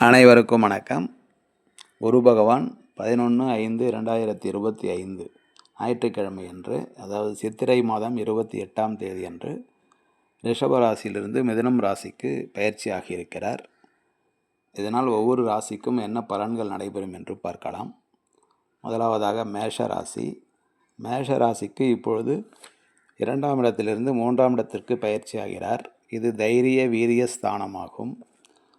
அனைவருக்கும் வணக்கம். குரு பகவான் பதினொன்று ஐந்து ரெண்டாயிரத்தி இருபத்தி ஐந்து ஞாயிற்றுக்கிழமை அன்று அதாவது சித்திரை மாதம் இருபத்தி எட்டாம் தேதி அன்று ரிஷபராசியிலிருந்து மிதுனம் ராசிக்கு பயிற்சியாகி இருக்கிறார். இதனால் ஒவ்வொரு ராசிக்கும் என்ன பலன்கள் நடைபெறும் என்று பார்க்கலாம். முதலாவதாக மேஷ ராசி. மேஷ ராசிக்கு இப்பொழுது இரண்டாம் இடத்திலிருந்து மூன்றாம் இடத்திற்கு பயிற்சியாகிறார். இது தைரிய வீரிய ஸ்தானமாகும்.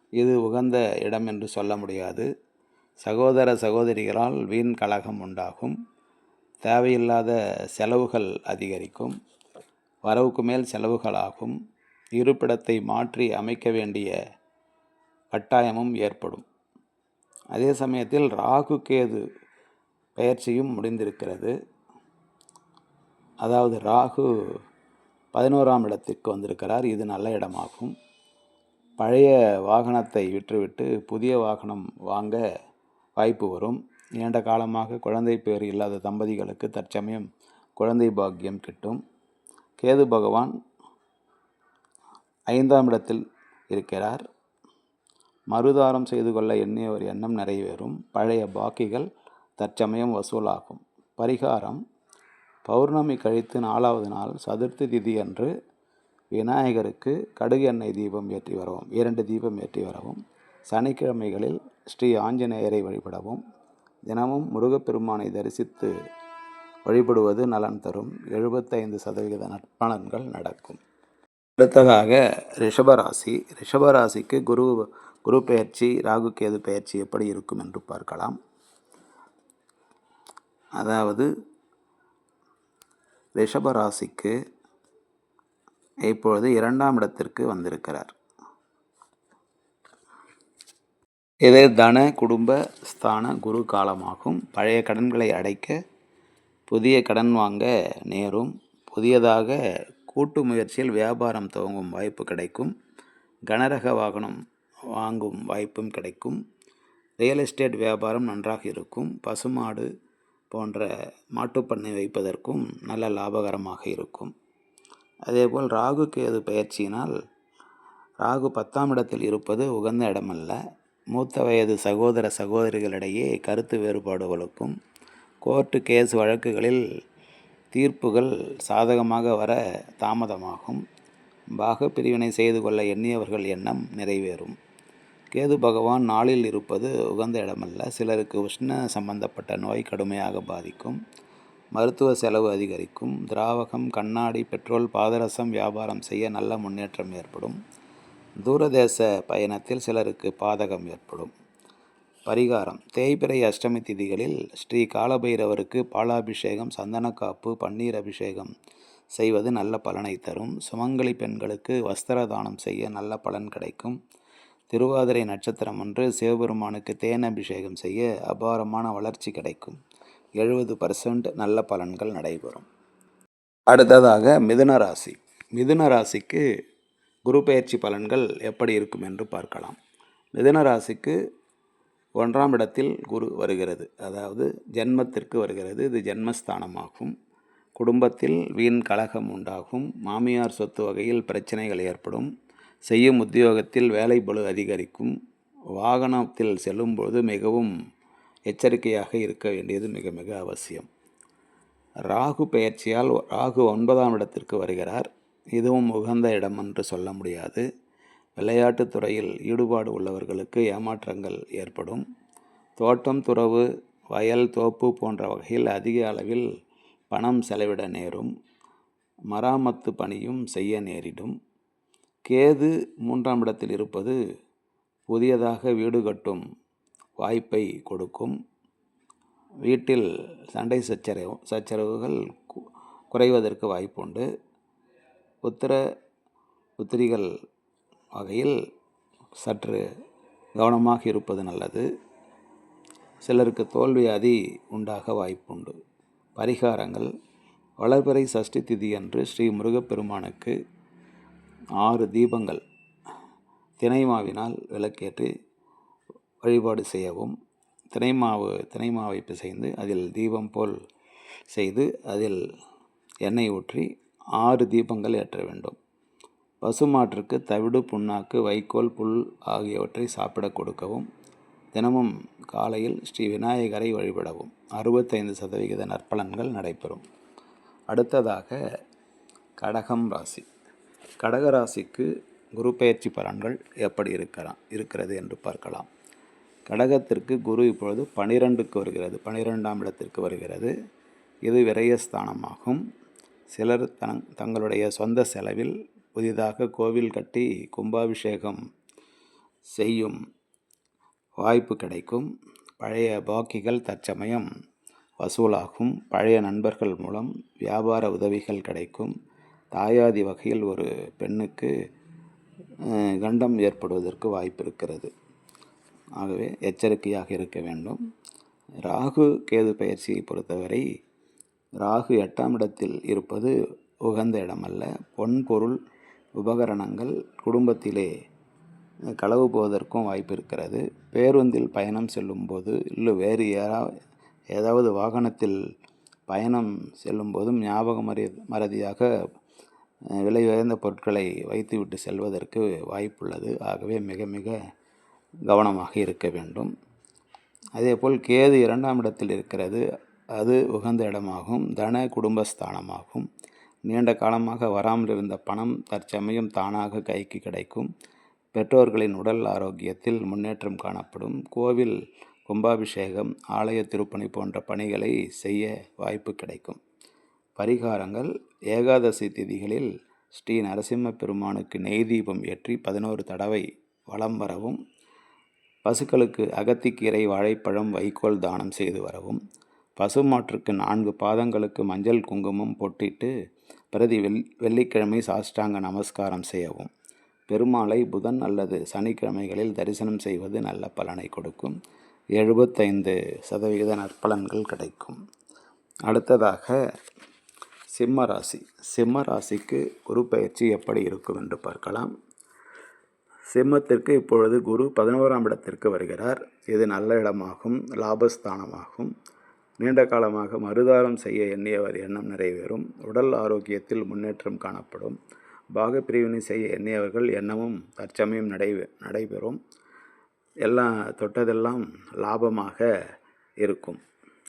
இது உகந்த இடம் என்று சொல்ல முடியாது. சகோதர சகோதரிகளால் வீண் கழகம் உண்டாகும். தேவையில்லாத செலவுகள் அதிகரிக்கும். வரவுக்கு மேல் செலவுகளாகும். இருப்பிடத்தை மாற்றி அமைக்க வேண்டிய கட்டாயமும் ஏற்படும். அதே சமயத்தில் ராகு கேது பயிற்சியும் முடிந்திருக்கிறது. அதாவது ராகு பதினோராம் இடத்திற்கு வந்திருக்கிறார். இது நல்ல இடமாகும். பழைய வாகனத்தை விற்றுவிட்டு புதிய வாகனம் வாங்க வாய்ப்பு வரும். நீண்ட காலமாக குழந்தை பேர் இல்லாத தம்பதிகளுக்கு தற்சமயம் குழந்தை பாக்கியம் கிட்டும். கேது பகவான் ஐந்தாம் இடத்தில் இருக்கிறார். மறுதாரம் செய்து கொள்ள எண்ணிய ஒரு எண்ணம் நிறைவேறும். பழைய பாக்கிகள் தற்சமயம் வசூலாகும். பரிகாரம் பௌர்ணமி கழித்து நாலாவது நாள் சதுர்த்தி திதி அன்று விநாயகருக்கு கடுகு எண்ணெய் தீபம் ஏற்றி வரவும் இரண்டு தீபம் ஏற்றி வரவும் சனிக்கிழமைகளில் ஸ்ரீ ஆஞ்சநேயரை வழிபடவும் தினமும் முருகப்பெருமானை தரிசித்து வழிபடுவது நலன் தரும் எழுபத்தைந்து சதவிகித நற்பலன்கள் நடக்கும். அடுத்ததாக ரிஷபராசி. ரிஷபராசிக்கு குரு குரு பெயர்ச்சி ராகு கேது பெயர்ச்சி எப்படி இருக்கும் என்று பார்க்கலாம். அதாவது ரிஷபராசிக்கு இப்பொழுது இரண்டாம் இடத்திற்கு வந்திருக்கிறார். இது தன குடும்ப ஸ்தான குரு காலமாகும். பழைய கடன்களை அடைக்க புதிய கடன் வாங்க நேரும். புதியதாக கூட்டு முயற்சியில் வியாபாரம் துவங்கும் வாய்ப்பு கிடைக்கும். கனரக வாகனம் வாங்கும் வாய்ப்பும் கிடைக்கும். ரியல் எஸ்டேட் வியாபாரம் நன்றாக இருக்கும். பசுமாடு போன்ற மாட்டுப்பண்ணை வைப்பதற்கும் நல்ல லாபகரமாக இருக்கும். அதேபோல் ராகு கேது பயிற்சியினால் ராகு பத்தாம் இடத்தில் இருப்பது உகந்த இடமல்ல. மூத்த வயது சகோதர சகோதரிகளிடையே கருத்து வேறுபாடுகளுக்கும் கோர்ட்டு கேஸ் வழக்குகளில் தீர்ப்புகள் சாதகமாக வர தாமதமாகும். பாக பிரிவினை செய்து கொள்ள எண்ணியவர்கள் எண்ணம் நிறைவேறும். கேது பகவான் நாளில் இருப்பது உகந்த இடமல்ல. சிலருக்கு உஷ்ண சம்பந்தப்பட்ட நோய் கடுமையாக பாதிக்கும். மருத்துவ செலவு அதிகரிக்கும். திராவகம் கண்ணாடி பெட்ரோல் பாதரசம் வியாபாரம் செய்ய நல்ல முன்னேற்றம் ஏற்படும். தூரதேச பயணத்தில் சிலருக்கு பாதகம் ஏற்படும். பரிகாரம். தேய்பிறை அஷ்டமி திதிகளில் ஸ்ரீ காலபைரவருக்கு பாலாபிஷேகம் சந்தனக்காப்பு பன்னீர் அபிஷேகம் செய்வது நல்ல பலனை தரும். சுமங்கலி பெண்களுக்கு வஸ்திர தானம் செய்ய நல்ல பலன் கிடைக்கும். திருவாதிரை நட்சத்திரம் அன்று சிவபெருமானுக்கு தேன் அபிஷேகம் செய்ய அபாரமான வளர்ச்சி கிடைக்கும். எழுபது பர்சன்ட் நல்ல பலன்கள் நடைபெறும். அடுத்ததாக மிதுன ராசி. மிதுன ராசிக்கு குரு பயிற்சி பலன்கள் எப்படி இருக்கும் என்று பார்க்கலாம். மிதுன ராசிக்கு ஒன்றாம் இடத்தில் குரு வருகிறது. அதாவது ஜென்மத்திற்கு வருகிறது. இது ஜென்மஸ்தானமாகும். குடும்பத்தில் வீண் கழகம் உண்டாகும். மாமியார் சொத்து வகையில் பிரச்சனைகள் ஏற்படும். செய்யும் உத்தியோகத்தில் வேலை பளு அதிகரிக்கும். வாகனத்தில் செல்லும்போது மிகவும் எச்சரிக்கையாக இருக்க வேண்டியது மிக மிக அவசியம். ராகு பெயர்ச்சியால் ராகு ஒன்பதாம் இடத்திற்கு வருகிறார். இதுவும் உகந்த இடம் என்று சொல்ல முடியாது. விளையாட்டுத் துறையில் ஈடுபாடு உள்ளவர்களுக்கு ஏமாற்றங்கள் ஏற்படும். தோட்டம் துறவு வயல் தோப்பு போன்ற வகையில் அதிக அளவில் பணம் செலவிட நேரும். மராமத்து பணியும் செய்ய நேரிடும். கேது மூன்றாம் இடத்தில் இருப்பது புதியதாக வீடு கட்டும் வாய்ப்பை கொடுக்கும். வீட்டில் சண்டை சச்சரவு சச்சரவுகள் குறைவதற்கு வாய்ப்புண்டு. புத்திர புத்திரிகள் வகையில் சற்று கவனமாக இருப்பது நல்லது. சிலருக்கு தோல்வியாதி உண்டாக வாய்ப்புண்டு. பரிகாரங்கள். வளர்பிறை சஷ்டி திதி அன்று ஸ்ரீ முருகப்பெருமானுக்கு ஆறு தீபங்கள். தினை மாவினால் விளக்கேற்றி வழிபாடு செய்யவும் தினை மாவு தினை பிசைந்து அதில் தீபம் போல் செய்து அதில் எண்ணெய் ஊற்றி ஆறு தீபங்கள் ஏற்ற வேண்டும். பசுமாட்டிற்கு தவிடு புண்ணாக்கு வைக்கோல் புல் ஆகியவற்றை சாப்பிடக் கொடுக்கவும் தினமும் காலையில் ஸ்ரீ விநாயகரை வழிபடவும். அறுபத்தைந்து சதவிகித நற்பலன்கள் நடைபெறும். அடுத்ததாக கடகம் ராசி. கடக ராசிக்கு குரு பயிற்சி பலன்கள் எப்படி இருக்கிறான் இருக்கிறது என்று பார்க்கலாம். கடகத்திற்கு குரு இப்பொழுது பனிரெண்டுக்கு வருகிறது. பனிரெண்டாம் இடத்திற்கு வருகிறது. இது விரயஸ்தானமாகும். சிலர் தங் தங்களுடைய சொந்த செலவில் புதிதாக கோவில் கட்டி கும்பாபிஷேகம் செய்யும் வாய்ப்பு கிடைக்கும். பழைய பாக்கிகள் தற்சமயம் வசூலாகும். பழைய நண்பர்கள் மூலம் வியாபார உதவிகள் கிடைக்கும். தாயாதி வகையில் ஒரு பெண்ணுக்கு கண்டம் ஏற்படுவதற்கு வாய்ப்பு இருக்கிறது. ஆகவே எச்சரிக்கையாக இருக்க வேண்டும். ராகு கேது பயிற்சியை பொறுத்தவரை ராகு எட்டாம் இடத்தில் இருப்பது உகந்த இடமல்ல. பொன்பொருள் உபகரணங்கள் குடும்பத்திலே களவு போவதற்கும் வாய்ப்பு இருக்கிறது பேருந்தில் பயணம் செல்லும்போது இல்லை வேறு ஏதா ஏதாவது வாகனத்தில் பயணம் செல்லும்போதும் ஞாபக மறி மறதியாக விலை உயர்ந்த பொருட்களை வைத்துவிட்டு செல்வதற்கு வாய்ப்புள்ளது. ஆகவே மிக மிக கவனமாக இருக்க வேண்டும். அதேபோல் கேது இரண்டாம் இடத்தில் இருக்கிறது. அது உகந்த இடமாகும். தன குடும்பஸ்தானமாகும். நீண்ட காலமாக வராமல் இருந்த பணம் தற்சமயம் தானாக கைக்கு கிடைக்கும். பெற்றோர்களின் உடல் ஆரோக்கியத்தில் முன்னேற்றம் காணப்படும். கோவில் கும்பாபிஷேகம் ஆலய திருப்பணி போன்ற பணிகளை செய்ய வாய்ப்பு கிடைக்கும். பரிகாரங்கள் ஏகாதசி திதிகளில் ஸ்ரீ நரசிம்ம பெருமானுக்கு நெய் தீபம் ஏற்றி பதினோரு தடவை வலம் வரவும் பசுக்களுக்கு அகத்திக்கீரை வாழைப்பழம் வைக்கோல் தானம் செய்து வரவும். பசுமாற்றுக்கு நான்கு பாதங்களுக்கு மஞ்சள் குங்குமம் பொட்டிட்டு பிரதி வெள் வெள்ளிக்கிழமை சாஷ்டாங்க நமஸ்காரம் செய்யவும். பெருமாளை புதன் அல்லது சனிக்கிழமைகளில் தரிசனம் செய்வது நல்ல பலனை கொடுக்கும். எழுபத்தைந்து சதவிகித நற்பலன்கள் கிடைக்கும். அடுத்ததாக சிம்ம ராசி. சிம்ம ராசிக்கு குரு பயிற்சி எப்படி இருக்கும் என்று பார்க்கலாம். சிம்மத்திற்கு இப்பொழுது குரு பதினோராம் இடத்திற்கு வருகிறார். இது நல்ல இடமாகும் லாபஸ்தானமாகும். நீண்ட காலமாக மறுதாரம் செய்ய எண்ணியவர் எண்ணம் நிறைவேறும். உடல் ஆரோக்கியத்தில் முன்னேற்றம் காணப்படும். பாகப்பிரிவினை செய்ய எண்ணியவர்கள் எண்ணமும் தற்சமயம் நடை நடைபெறும். எல்லாம் தொட்டதெல்லாம் லாபமாக இருக்கும்.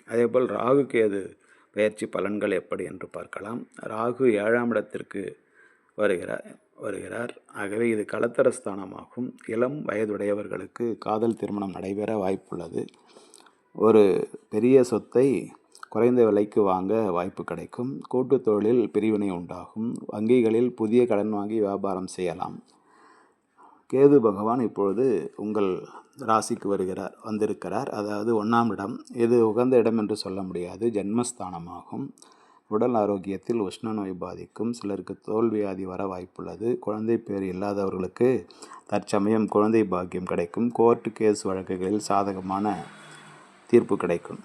அதேபோல் ராகுக்கு எது பயிற்சி பலன்கள் எப்படி என்று பார்க்கலாம். ராகு ஏழாம் இடத்திற்கு வருகிறார் வருகிறார். ஆகவே இது கலத்தரஸ்தானமாகும் இளம் வயதுடையவர்களுக்கு காதல் திருமணம் நடைபெற வாய்ப்புள்ளது. ஒரு பெரிய சொத்தை குறைந்த விலைக்கு வாங்க வாய்ப்பு கிடைக்கும். கூட்டுத் தொழிலில் பிரிவினை உண்டாகும். வங்கிகளில் புதிய கடன் வாங்கி வியாபாரம் செய்யலாம். கேது பகவான் இப்பொழுது உங்கள் ராசிக்கு வருகிறார் வந்திருக்கிறார். அதாவது ஒன்றாம் இடம். இது உகந்த இடம் என்று சொல்ல முடியாது. ஜென்மஸ்தானமாகும். உடல் ஆரோக்கியத்தில் உஷ்ண நோய் பாதிக்கும். சிலருக்கு தோல் வியாதி வர வாய்ப்புள்ளது. குழந்தை பேர் இல்லாதவர்களுக்கு தற்சமயம் குழந்தை பாக்கியம் கிடைக்கும். கோர்ட்டு கேஸ் வழக்குகளில் சாதகமான தீர்ப்பு கிடைக்கும்.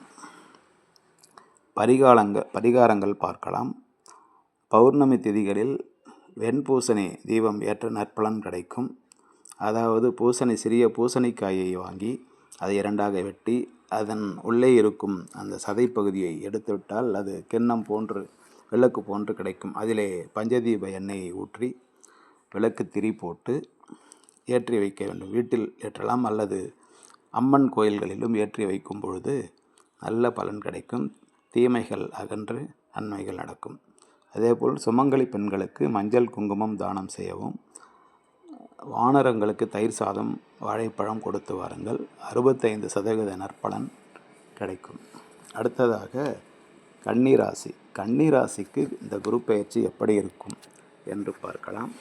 பரிகாலங்கள் பரிகாரங்கள் பார்க்கலாம். பௌர்ணமி திதிகளில் வெண்பூசணி தீபம் ஏற்ற நற்பலன் கிடைக்கும். அதாவது பூசணி சிறிய பூசணிக்காயை வாங்கி அதை இரண்டாக வெட்டி அதன் உள்ளே இருக்கும் அந்த சதை பகுதியை எடுத்துவிட்டால் அது கிண்ணம் போன்று விளக்கு போன்று கிடைக்கும். அதிலே பஞ்சதீப எண்ணெயை ஊற்றி விளக்கு திரி போட்டு ஏற்றி வைக்க வேண்டும். வீட்டில் ஏற்றலாம் அல்லது அம்மன் கோயில்களிலும் ஏற்றி வைக்கும் பொழுது நல்ல பலன் கிடைக்கும். தீமைகள் அகன்று நன்மைகள் நடக்கும். அதேபோல் சுமங்கலி பெண்களுக்கு மஞ்சள் குங்குமம் தானம் செய்யவும் வானரங்களுக்கு தயிர் சாதம் வாழைப்பழம் கொடுத்து வாருங்கள். அறுபத்தைந்து சதவீத நற்பலன் கிடைக்கும். அடுத்ததாக கன்னிராசி. கன்னிராசிக்கு இந்த குரு பெயர்ச்சி எப்படி இருக்கும் என்று பார்க்கலாம்.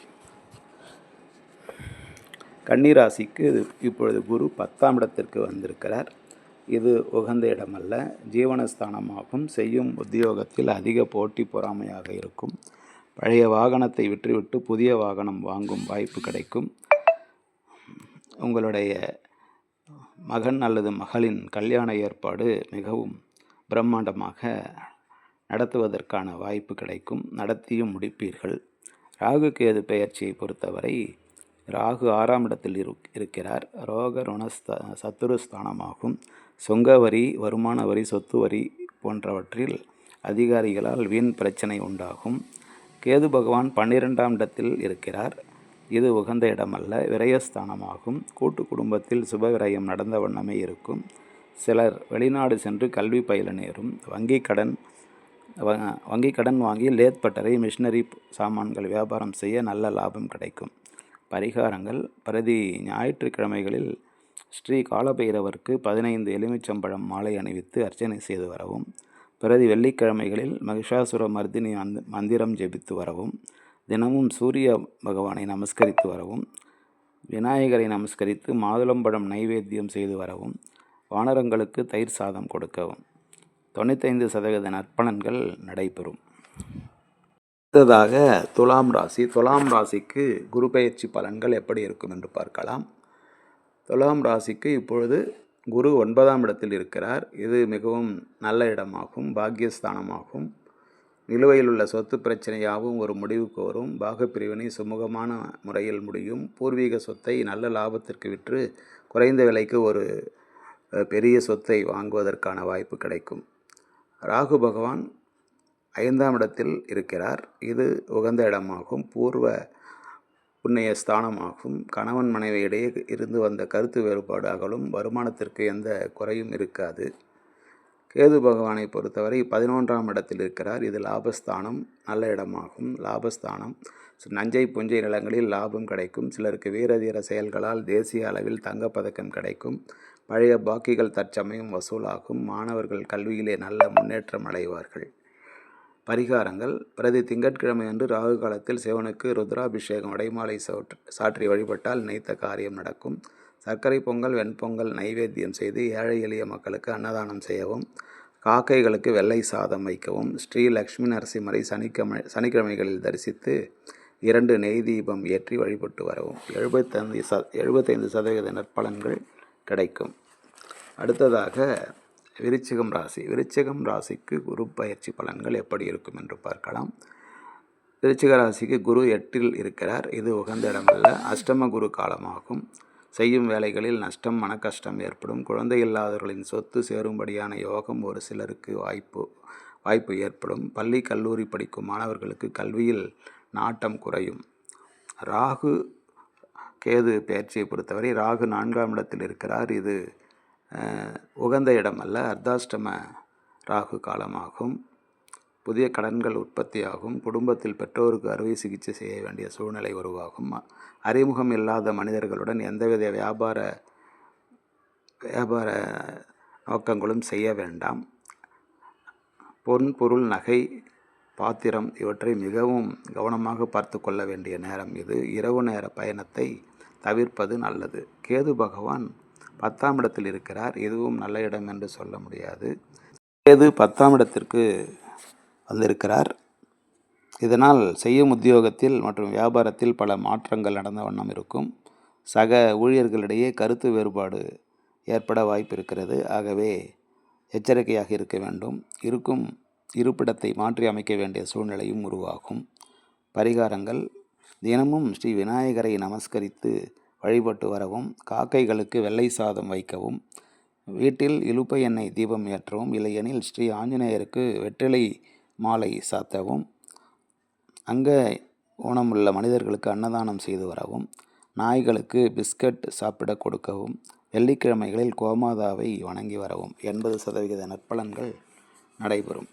கன்னிராசிக்கு இப்பொழுது குரு பத்தாம் இடத்திற்கு வந்திருக்கிறார். இது உகந்த இடமல்ல. ஜீவனஸ்தானமாகும். செய்யும் உத்தியோகத்தில் அதிக போட்டி பொறாமையாக இருக்கும். பழைய வாகனத்தை விற்றுவிட்டு புதிய வாகனம் வாங்கும் வாய்ப்பு கிடைக்கும். உங்களுடைய மகன் அல்லது மகளின் கல்யாண ஏற்பாடு மிகவும் பிரம்மாண்டமாக நடத்துவதற்கான வாய்ப்பு கிடைக்கும். நடத்தியும் முடிப்பீர்கள். ராகு கேது பெயர்ச்சியை பொறுத்தவரை ராகு ஆறாம் இடத்தில் இரு இருக்கிறார். ரோக ருணஸ்த சத்துருஸ்தானமாகும் சொங்க வரி வருமான வரி சொத்து வரி போன்றவற்றில் அதிகாரிகளால் வீண் பிரச்சனை உண்டாகும். கேது பகவான் பன்னிரெண்டாம் இடத்தில் இருக்கிறார். இது உகந்த இடமல்ல விரயஸ்தானமாகும். கூட்டு குடும்பத்தில் சுபவிரயம் நடந்த வண்ணமே இருக்கும். சிலர் வெளிநாடு சென்று கல்வி பயில நேரும். வங்கி கடன் வ வங்கி கடன் வாங்கி லேத் பட்டறை மிஷினரி சாமான்கள் வியாபாரம் செய்ய நல்ல லாபம் கிடைக்கும். பரிகாரங்கள் பிரதி ஞாயிற்றுக்கிழமைகளில் ஸ்ரீ காலபைரவருக்கு பதினைந்து எலுமிச்சம்பழம் மாலை அணிவித்து அர்ச்சனை செய்து வரவும் பிரதி வெள்ளிக்கிழமைகளில் மகிஷாசுர மர்தினி மந்திரம் ஜெபித்து வரவும் தினமும் சூரிய பகவானை நமஸ்கரித்து வரவும் விநாயகரை நமஸ்கரித்து மாதுளம்பழம் நைவேத்தியம் செய்து வரவும் வானரங்களுக்கு தயிர் சாதம் கொடுக்கவும். தொண்ணூத்தைந்து சதவீத நற்பலன்கள் நடைபெறும். அடுத்ததாக துலாம் ராசி. துலாம் ராசிக்கு குரு பயிற்சி பலன்கள் எப்படி இருக்கும் என்று பார்க்கலாம். துலாம் ராசிக்கு இப்பொழுது குரு ஒன்பதாம் இடத்தில் இருக்கிறார். இது மிகவும் நல்ல இடமாகும் பாக்கியஸ்தானமாகும். நிலுவையில் உள்ள சொத்து பிரச்சனையாகவும் ஒரு முடிவுக்கு வரும். பாகப்பிரிவினை சுமூகமான முறையில் முடியும். பூர்வீக சொத்தை நல்ல லாபத்திற்கு விற்று குறைந்த விலைக்கு ஒரு பெரிய சொத்தை வாங்குவதற்கான வாய்ப்பு கிடைக்கும். ராகு பகவான் ஐந்தாம் இடத்தில் இருக்கிறார். இது உகந்த இடமாகும். பூர்வ புண்ணிய ஸ்தானமாகும். கணவன் மனைவியிடையே இருந்து வந்த கருத்து வேறுபாடு அகலும் வருமானத்திற்கு எந்த குறையும் இருக்காது. கேது பகவானை பொறுத்தவரை பதினொன்றாம் இடத்தில் இருக்கிறார். இது லாபஸ்தானம் நல்ல இடமாகும். லாபஸ்தானம். நஞ்சை புஞ்சை நிலங்களில் லாபம் கிடைக்கும். சிலருக்கு வீரதீர செயல்களால் தேசிய அளவில் தங்கப்பதக்கம் கிடைக்கும். பழைய பாக்கிகள் தற்சமயம் வசூலாகும். மாணவர்கள் கல்வியிலே நல்ல முன்னேற்றம் அடைவார்கள். பரிகாரங்கள். பிரதி திங்கட்கிழமை அன்று ராகு காலத்தில் சிவனுக்கு ருத்ராபிஷேகம் உடைமாலை சோற்று சாற்றி வழிபட்டால் நினைத்த காரியம் நடக்கும். சர்க்கரை பொங்கல் வெண்பொங்கல் நைவேத்தியம் செய்து ஏழை எளிய மக்களுக்கு அன்னதானம் செய்யவும் காக்கைகளுக்கு வெள்ளை சாதம் வைக்கவும் ஸ்ரீ லக்ஷ்மி நரசிம்மரை சனிக்கிழமை சனிக்கிழமைகளில் தரிசித்து இரண்டு நெய் தீபம் ஏற்றி வழிபட்டு வரவும். எழுபத்தைந்து ச எழுபத்தைந்து சதவீத நற்பலன்கள் கிடைக்கும். அடுத்ததாக விருச்சிகம் ராசி. விருச்சிகம் ராசிக்கு குரு பயிற்சி பலன்கள் எப்படி இருக்கும் என்று பார்க்கலாம். விருச்சிக ராசிக்கு குரு எட்டில் இருக்கிறார். இது உகந்த இடமல்ல. அஷ்டம குரு காலமாகும். செய்யும் வேலைகளில் நஷ்டம் மனக்கஷ்டம் ஏற்படும். குழந்தை இல்லாதவர்களின் சொத்து சேரும்படியான யோகம் ஒரு சிலருக்கு வாய்ப்பு வாய்ப்பு ஏற்படும். பள்ளி கல்லூரி படிக்கும் மாணவர்களுக்கு கல்வியில் நாட்டம் குறையும். ராகு கேது பயிற்சியை பொறுத்தவரை ராகு நான்காம் இடத்தில் இருக்கிறார். இது உகந்த இடம் அல்ல. அர்த்தாஷ்டம ராகு காலமாகும். புதிய கடன்கள் உற்பத்தியாகும். குடும்பத்தில் பெற்றோருக்கு அறுவை சிகிச்சை செய்ய வேண்டிய சூழ்நிலை உருவாகும். அறிமுகம் இல்லாத மனிதர்களுடன் எந்தவித வியாபார வியாபார நோக்கங்களும் செய்ய வேண்டாம். பொன் பொருள் நகை பாத்திரம் இவற்றை மிகவும் கவனமாக பார்த்து கொள்ள வேண்டிய நேரம் இது. இரவு நேர பயணத்தை தவிர்ப்பது நல்லது. கேது பகவான் பத்தாம் இடத்தில் இருக்கிறார். இதுவும் நல்ல இடம் என்று சொல்ல முடியாது. கேது பத்தாம் இடத்திற்கு வந்திருக்கிறார். இதனால் செய்யும் உத்தியோகத்தில் மற்றும் வியாபாரத்தில் பல மாற்றங்கள் நடந்த வண்ணம் இருக்கும். சக ஊழியர்களிடையே கருத்து வேறுபாடு ஏற்பட வாய்ப்பு இருக்கிறது ஆகவே எச்சரிக்கையாக இருக்க வேண்டும். இருக்கும் இருப்பிடத்தை மாற்றி அமைக்க வேண்டிய சூழ்நிலையும் உருவாகும். பரிகாரங்கள். தினமும் ஸ்ரீ விநாயகரை நமஸ்கரித்து வழிபட்டு வரவும் காக்கைகளுக்கு வெள்ளை சாதம் வைக்கவும் வீட்டில் இலுப்பை எண்ணெய் தீபம் ஏற்றவும் இல்லையெனில் ஸ்ரீ ஆஞ்சநேயருக்கு வெற்றிலை மாலை சாத்தவும் அங்கே ஊனமுள்ள மனிதர்களுக்கு அன்னதானம் செய்து வரவும் நாய்களுக்கு பிஸ்கட் சாப்பிட கொடுக்கவும் வெள்ளிக்கிழமைகளில் கோமாதாவை வணங்கி வரவும் எண்பது சதவிகித நற்பலன்கள் நடைபெறும்.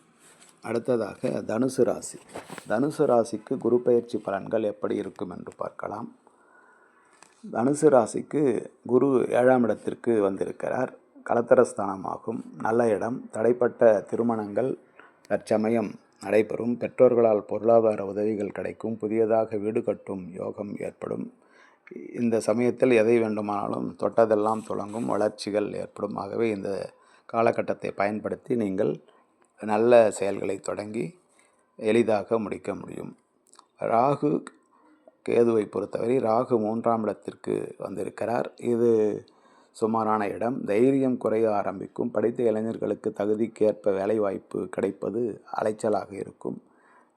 அடுத்ததாக தனுசு ராசி. தனுசு ராசிக்கு குரு பயிற்சி பலன்கள் எப்படி இருக்கும் என்று பார்க்கலாம். தனுசு ராசிக்கு குரு ஏழாம் இடத்திற்கு வந்திருக்கிறார். கலத்தரஸ்தானமாகும். நல்ல இடம். தடைப்பட்ட திருமணங்கள் தற்சமயம் நடைபெறும். பெற்றோர்களால் பொருளாதார உதவிகள் கிடைக்கும். புதியதாக வீடு கட்டும் யோகம் ஏற்படும். இந்த சமயத்தில் எதை வேண்டுமானாலும் தொட்டதெல்லாம் தொடங்கும். வளர்ச்சிகள் ஏற்படும். ஆகவே இந்த காலகட்டத்தை பயன்படுத்தி நீங்கள் நல்ல செயல்களை தொடங்கி எளிதாக முடிக்க முடியும். ராகு கேதுவை பொறுத்தவரை ராகு மூன்றாம் இடத்திற்கு வந்திருக்கிறார். இது சுமாரான இடம். தைரியம் குறைய ஆரம்பிக்கும். படித்த இளைஞர்களுக்கு தகுதிக்கேற்ப வேலைவாய்ப்பு கிடைப்பது அலைச்சலாக இருக்கும்.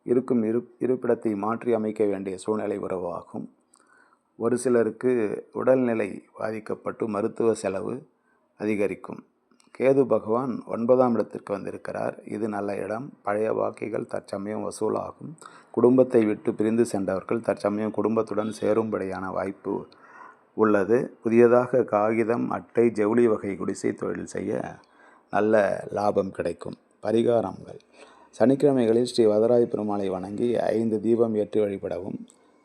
இருக்கும் இரு இருப்பிடத்தை மாற்றி அமைக்க வேண்டிய சூழ்நிலை உறவாகும் ஒரு சிலருக்கு உடல்நிலை பாதிக்கப்பட்டு மருத்துவ செலவு அதிகரிக்கும். கேது பகவான் ஒன்பதாம் இடத்திற்கு வந்திருக்கிறார். இது நல்ல இடம். பழைய வாக்கைகள் தற்சமயம் வசூலாகும். குடும்பத்தை விட்டு பிரிந்து சென்றவர்கள் தற்சமயம் குடும்பத்துடன் சேரும்படியான வாய்ப்பு உள்ளது. புதியதாக காகிதம் அட்டை ஜவுளி வகை குடிசை தொழில் செய்ய நல்ல லாபம் கிடைக்கும். பரிகாரங்கள். சனிக்கிழமைகளில் ஸ்ரீ வரதராஜ பெருமாளை வணங்கி ஐந்து தீபம் ஏற்றி வழிபடவும்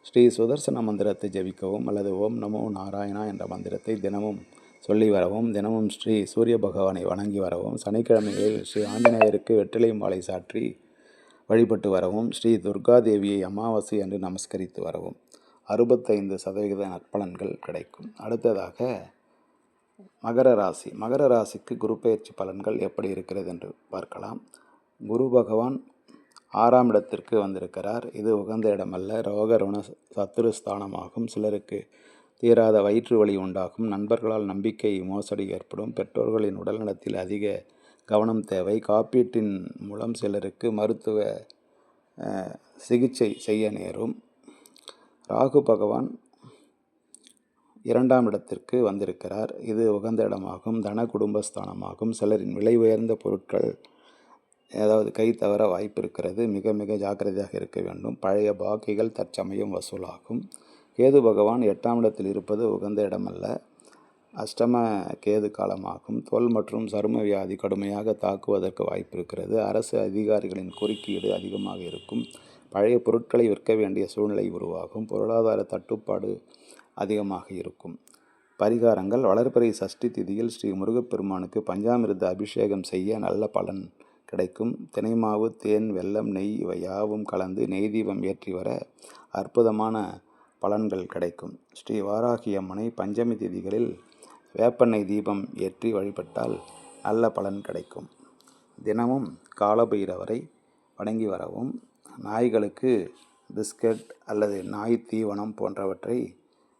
ஸ்ரீ சுதர்சன மந்திரத்தை ஜபிக்கவும் அல்லது ஓம் நமோ நாராயணா என்ற மந்திரத்தை தினமும் சொல்லி வரவும் தினமும் ஸ்ரீ சூரிய பகவானை வணங்கி வரவும் சனிக்கிழமைகளில் ஸ்ரீ ஆஞ்சநேயருக்கு வெற்றிலை மாலை சாற்றி வழிபட்டு வரவும் ஸ்ரீ துர்கா தேவியை அமாவாசை என்று நமஸ்கரித்து வரவும். அறுபத்தைந்து சதவிகித நற்பலன்கள் கிடைக்கும். அடுத்ததாக மகர ராசி. மகர ராசிக்கு குருப்பெயர்ச்சி பலன்கள் எப்படி இருக்கிறது என்று பார்க்கலாம். குரு பகவான் ஆறாம் இடத்திற்கு வந்திருக்கிறார். இது உகந்த இடமல்ல. ரோக ருண சத்துரு ஸ்தானமாகும். சிலருக்கு தீராத வயிற்று வலி உண்டாகும். நண்பர்களால் நம்பிக்கை மோசடி ஏற்படும். பெற்றோர்களின் உடல்நலத்தில் அதிக கவனம் தேவை. காப்பீட்டின் மூலம் சிலருக்கு மருத்துவ சிகிச்சை செய்ய நேரும். ராகு பகவான் இரண்டாம் இடத்திற்கு வந்திருக்கிறார். இது உகந்த இடமாகும் தன குடும்பஸ்தானமாகும் சிலரின் விலை உயர்ந்த பொருட்கள் ஏதாவது கை தவற வாய்ப்பு இருக்கிறது மிக மிக ஜாக்கிரதையாக இருக்க வேண்டும். பழைய பாக்கிகள் தற்சமயம் வசூலாகும். கேது பகவான் எட்டாம் இடத்தில் இருப்பது உகந்த இடமல்ல. அஷ்டம கேது காலமாகும். தோல் மற்றும் சரும வியாதி கடுமையாக தாக்குவதற்கு வாய்ப்பு இருக்கிறது. அரசு அதிகாரிகளின் குறுக்கீடு அதிகமாக இருக்கும். பழைய பொருட்களை விற்க வேண்டிய சூழ்நிலை உருவாகும். பொருளாதார தட்டுப்பாடு அதிகமாக இருக்கும். பரிகாரங்கள் வளர்பிறை சஷ்டி திதியில் ஸ்ரீ முருகப்பெருமானுக்கு பஞ்சாமிர்த அபிஷேகம் செய்ய நல்ல பலன் கிடைக்கும். தினைமாவு தேன் வெல்லம் நெய் இவை யாவும் கலந்து நெய் தீபம் ஏற்றி வர அற்புதமான பலன்கள் கிடைக்கும். ஸ்ரீ வாராகியம்மனை பஞ்சமி திதிகளில் வேப்பெண்ணெய் தீபம் ஏற்றி வழிபட்டால் நல்ல பலன் கிடைக்கும். தினமும் காலபைரவரை வணங்கி வரவும் நாய்களுக்கு பிஸ்கட் அல்லது நாய் தீவனம் போன்றவற்றை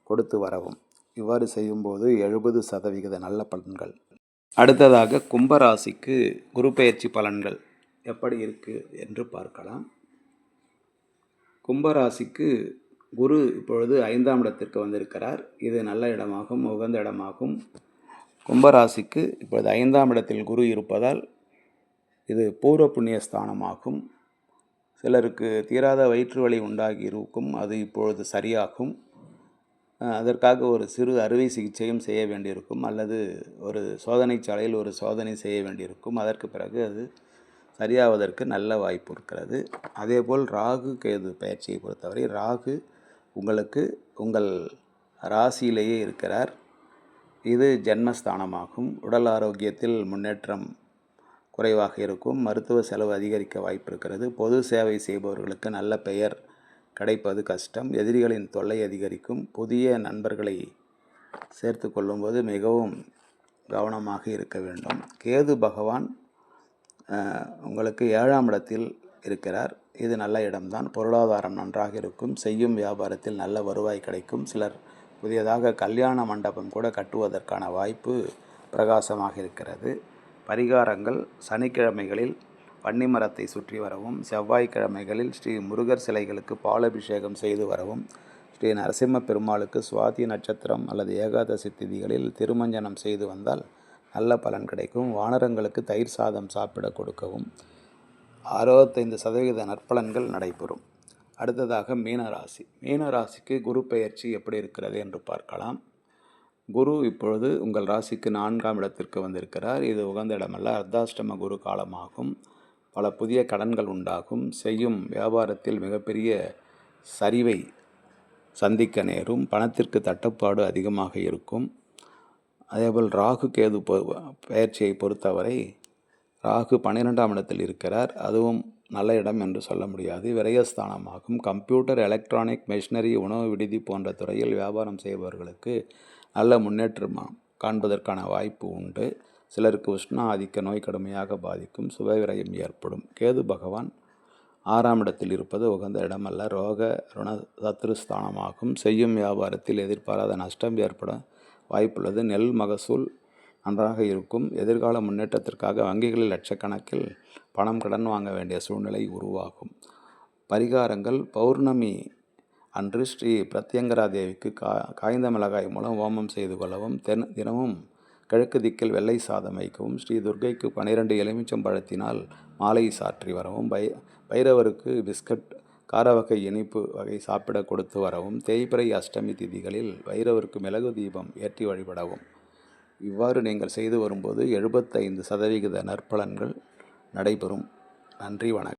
கொடுத்து வரவும். இவ்வாறு செய்யும்போது எழுபது சதவிகித நல்ல பலன்கள். அடுத்ததாக கும்பராசிக்கு குரு பெயர்ச்சி பலன்கள் எப்படி இருக்குது என்று பார்க்கலாம். கும்பராசிக்கு குரு இப்பொழுது ஐந்தாம் இடத்திற்கு வந்திருக்கிறார். இது நல்ல இடமாகும் உகந்த இடமாகும். கும்பராசிக்கு இப்பொழுது ஐந்தாம் இடத்தில் குரு இருப்பதால் இது பூர்வ புண்ணிய ஸ்தானமாகும் சிலருக்கு தீராத வயிற்று வலி உண்டாகி இருக்கும் அது இப்பொழுது சரியாகும். அதற்காக ஒரு சிறு அறுவை சிகிச்சையும் செய்ய வேண்டியிருக்கும் அல்லது ஒரு சோதனை சாலையில் ஒரு சோதனை செய்ய வேண்டியிருக்கும். அதற்கு பிறகு அது சரியாவதற்கு நல்ல வாய்ப்பு இருக்கிறது. அதேபோல் ராகு கேது பயிற்சியை பொறுத்தவரை ராகு உங்களுக்கு உங்கள் ராசியிலேயே இருக்கிறார். இது ஜென்மஸ்தானமாகும். உடல் ஆரோக்கியத்தில் முன்னேற்றம் குறைவாக இருக்கும். மருத்துவ செலவு அதிகரிக்க வாய்ப்பு இருக்கிறது பொது சேவை செய்பவர்களுக்கு நல்ல பெயர் கிடைப்பது கஷ்டம். எதிரிகளின் தொல்லை அதிகரிக்கும். புதிய நண்பர்களை சேர்த்து கொள்ளும்போது மிகவும் கவனமாக இருக்க வேண்டும். கேது பகவான் உங்களுக்கு ஏழாம் இடத்தில் இருக்கிறார். இது நல்ல இடம்தான். பொருளாதாரம் நன்றாக இருக்கும். செய்யும் வியாபாரத்தில் நல்ல வருவாய் கிடைக்கும். சிலர் புதியதாக கல்யாண மண்டபம் கூட கட்டுவதற்கான வாய்ப்பு பிரகாசமாக இருக்கிறது. பரிகாரங்கள் சனிக்கிழமைகளில் பன்னிமரத்தை சுற்றி வரவும் செவ்வாய்க்கிழமைகளில் ஸ்ரீ முருகர் சிலைகளுக்கு பாலபிஷேகம் செய்து வரவும் ஸ்ரீ நரசிம்ம பெருமாளுக்கு சுவாதி நட்சத்திரம் அல்லது ஏகாதசி திதிகளில் திருமஞ்சனம் செய்து வந்தால் நல்ல பலன் கிடைக்கும். வானரங்களுக்கு தயிர் சாதம் சாப்பிட கொடுக்கவும் அறுபத்தைந்து சதவிகித நற்பலன்கள் நடைபெறும். அடுத்ததாக மீனராசி. மீனராசிக்கு குரு பெயர்ச்சி எப்படி இருக்கிறது என்று பார்க்கலாம். குரு இப்பொழுது உங்கள் ராசிக்கு நான்காம் இடத்திற்கு வந்திருக்கிறார். இது உகந்த இடமல்ல. அர்த்தாஷ்டம குரு காலமாகும். பல புதிய கடன்கள் உண்டாகும். செய்யும் வியாபாரத்தில் மிகப்பெரிய சரிவை சந்திக்க நேரும். பணத்திற்கு தட்டுப்பாடு அதிகமாக இருக்கும். அதேபோல் ராகு கேது பொ- பொறுத்தவரை ராகு பன்னிரெண்டாம் இடத்தில் இருக்கிறார். அதுவும் நல்ல இடம் என்று சொல்ல முடியாது. விரயஸ்தானமாகும். கம்ப்யூட்டர் எலக்ட்ரானிக் மெஷினரி உணவு விடுதி போன்ற துறையில் வியாபாரம் செய்பவர்களுக்கு நல்ல முன்னேற்றமாக காண்பதற்கான வாய்ப்பு உண்டு. சிலருக்கு உஷ்ண ஆதிக்க நோய் கடுமையாக பாதிக்கும் சுபவிரயம் ஏற்படும். கேது பகவான் ஆறாம் இடத்தில் இருப்பது உகந்த இடமல்ல. ரோக ருண சத்ருஸ்தானமாகும். செய்யும் வியாபாரத்தில் எதிர்பாராத நஷ்டம் ஏற்பட வாய்ப்புள்ளது. நெல் மகசூல் நன்றாக இருக்கும். எதிர்கால முன்னேற்றத்திற்காக வங்கிகளில் லட்சக்கணக்கில் பணம் கடன் வாங்க வேண்டிய சூழ்நிலை உருவாகும். பரிகாரங்கள் பௌர்ணமி அன்று ஸ்ரீ பிரத்யங்கரா தேவிக்கு கா காய்ந்த மிளகாய் மூலம் ஹோமம் செய்து கொள்ளவும் தென் தினமும் கிழக்கு திக்கில் வெள்ளை சாதம் வைக்கவும் ஸ்ரீ துர்க்கைக்கு பனிரெண்டு எலுமிச்சம்பழத்தினால் மாலை சாற்றி வரவும் பை பைரவருக்கு பிஸ்கட் கார வகை இனிப்பு வகை சாப்பிட கொடுத்து வரவும் தேய்பிறை அஷ்டமி திதிகளில் பைரவருக்கு மிளகு தீபம் ஏற்றி வழிபடவும். இவ்வாறு நீங்கள் செய்து வரும்போது எழுபத்தைந்து சதவிகித நற்பலன்கள் நடைபெறும். நன்றி வணக்கம்.